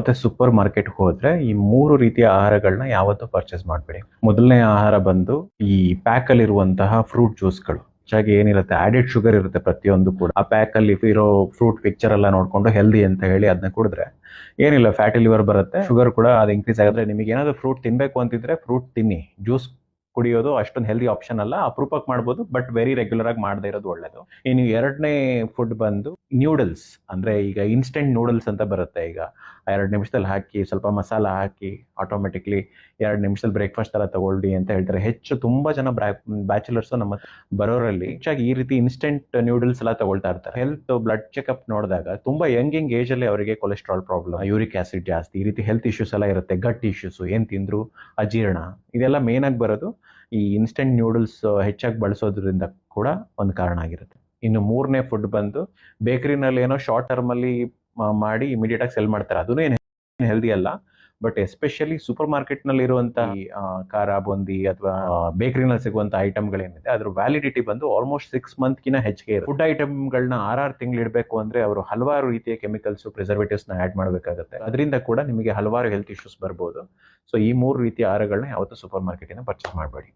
ಮತ್ತೆ super market ಹೋದ್ರೆ ಈ ಮೂರು ರೀತಿಯ ಆಹಾರಗಳನ್ನ ಯಾವತ್ತೂ ಪರ್ಚೇಸ್ ಮಾಡಬೇಡಿ. ಮೊದಲನೇ ಆಹಾರ ಬಂದು ಈ ಪ್ಯಾಕ್ ಅಲ್ಲಿ ಇರುವಂತಹ ಫ್ರೂಟ್ ಜ್ಯೂಸ್ಗಳು ಹೆಚ್ಚಾಗಿ ಏನಿರುತ್ತೆ? ಆಡೆಡ್ ಶುಗರ್ ಇರುತ್ತೆ ಪ್ರತಿಯೊಂದು ಕೂಡ. ಆ ಪ್ಯಾಕ್ ಅಲ್ಲಿ ಇರೋ ಫ್ರೂಟ್ ಪಿಕ್ಚರ್ ಎಲ್ಲ ನೋಡ್ಕೊಂಡು ಹೆಲ್ದಿ ಅಂತ ಹೇಳಿ ಅದನ್ನ ಕುಡಿದ್ರೆ ಏನಿಲ್ಲ ಫ್ಯಾಟಿ ಲಿವರ್ ಬರುತ್ತೆ. ಶುಗರ್ ಕೂಡ ಅದು ಇನ್ಕ್ರೀಸ್ ಆಗುತ್ತೆ. ನಿಮಗೆ ಏನಾದ್ರು ಫ್ರೂಟ್ ತಿನ್ಬೇಕು ಅಂತಿದ್ರೆ ಫ್ರೂಟ್ ತಿನ್ನಿ. ಜ್ಯೂಸ್ ಕುಡಿಯೋದು ಅಷ್ಟೊಂದು ಹೆಲ್ದಿ ಆಪ್ಷನ್ ಅಲ್ಲ ಅಪರೂಪಕ್ಕೆ ಮಾಡ್ಬೋದು ಬಟ್ ವೆರಿ ರೆಗ್ಯುಲರ್ ಆಗಿ ಮಾಡದೇ ಇರೋದು ಒಳ್ಳೇದು. ಇನ್ನು ಎರಡನೇ ಫುಡ್ ಬಂದು ನ್ಯೂಡಲ್ಸ್ ಅಂದ್ರೆ ಈಗ ಇನ್ಸ್ಟೆಂಟ್ ನೂಡಲ್ಸ್ ಅಂತ ಬರುತ್ತೆ ಈಗ. ಎರಡು ನಿಮಿಷದಲ್ಲಿ ಹಾಕಿ, ಸ್ವಲ್ಪ ಮಸಾಲ ಹಾಕಿ ಆಟೋಮೆಟಿಕ್ಲಿ ಎರಡು ನಿಮಿಷದಲ್ಲಿ ಬ್ರೇಕ್ಫಾಸ್ಟ್ ತರ ತಗೊಳ್ಳಿ ಅಂತ ಹೇಳ್ತಾರೆ. ಹೆಚ್ಚು ತುಂಬಾ ಜನ ಬ್ಯಾಚುಲರ್ಸ್ ನಮ್ಮ ಬರೋರಲ್ಲಿ ಹೆಚ್ಚಾಗಿ ಈ ರೀತಿ ಇನ್ಸ್ಟೆಂಟ್ ನ್ಯೂಡಲ್ಸ್ ಎಲ್ಲ ತಗೊಳ್ತಾ ಇರ್ತಾರೆ. ಹೆಲ್ತ್ ಬ್ಲಡ್ ಚೆಕ್ಅಪ್ ನೋಡಿದಾಗ ತುಂಬಾ ಯಂಗ್ ಯಂಗ್ ಏಜ್ ಅಲ್ಲಿ ಅವರಿಗೆ ಕೊಲೆಸ್ಟ್ರಾಲ್ ಪ್ರಾಬ್ಲಮ್ ಯೂರಿಕ್ ಆಸಿಡ್ ಜಾಸ್ತಿ, ಈ ರೀತಿ ಹೆಲ್ತ್ ಇಶ್ಯೂಸ್ ಎಲ್ಲ ಇರುತ್ತೆ. ಗಟ್ ಇಶ್ಯೂಸ್ ಏನ್ ತಿಂದ್ರು? ಅಜೀರ್ಣ. ಇದೆಲ್ಲ ಮೇನ್ ಆಗಿ ಬರೋದು ಈ ಇನ್ಸ್ಟೆಂಟ್ ನ್ಯೂಡಲ್ಸ್ ಹೆಚ್ಚಾಗಿ ಬಳಸೋದ್ರಿಂದ ಕೂಡ ಒಂದು ಕಾರಣ ಆಗಿರುತ್ತೆ. ಇನ್ನು ಮೂರನೇ ಫುಡ್ ಬಂದು ಬೇಕರಿನಲ್ಲಿ ಏನೋ ಶಾರ್ಟ್ ಟರ್ಮ್ ಅಲ್ಲಿ ಮಾಡಿ ಇಮಿಡಿಯೇಟ್ ಆಗಿ ಸೆಲ್ ಮಾಡ್ತಾರೆ. ಅದೂ ಏನು ಹೆಲ್ದಿ ಅಲ್ಲ. ಬಟ್ ಎಸ್ಪೆಷಲಿ ಸೂಪರ್ ಮಾರ್ಕೆಟ್ನಲ್ಲಿ ಆ, ಖಾರ ಬೂಂದಿ ಅಥವಾ ಬೇಕರಿನಲ್ಲಿ ಸಿಗುವಂತ ಐಟಮ್ಗಳೇನಿದೆ ಅದ್ರ ವ್ಯಾಲಿಡಿಟಿ ಬಂದು ಆಲ್ಮೋಸ್ಟ್ ಸಿಕ್ಸ್ ಮಂತ್ ಹೆಚ್ಚಿಗೆ ಇರುತ್ತೆ. ಫುಡ್ ಐಟಮ್ಗಳನ್ನ ಆರಾರು ತಿಂಗಳು ಇಡಬೇಕು ಅಂದ್ರೆ ಅವರು ಹಲವಾರು ರೀತಿಯ ಕೆಮಿಕಲ್ಸ್ ಪ್ರಿಸರ್ವೇಟಿವ್ಸ್ನ ಆಡ್ ಮಾಡಬೇಕಾಗುತ್ತೆ. ಅದರಿಂದ ಕೂಡ ನಿಮಗೆ ಹಲವಾರು ಹೆಲ್ತ್ ಇಶ್ಯೂಸ್ ಬರ್ಬೋದು. ಸೊ ಈ ಮೂರು ರೀತಿಯ ಆಹಾರಗಳನ್ನ ಯಾವತ್ತೂ ಸೂಪರ್ ಮಾರ್ಕೆಟ್ ಮಾರ್ಕೆಟಿಂದ ಪರ್ಚೇಸ್ ಮಾಡಬೇಡಿ.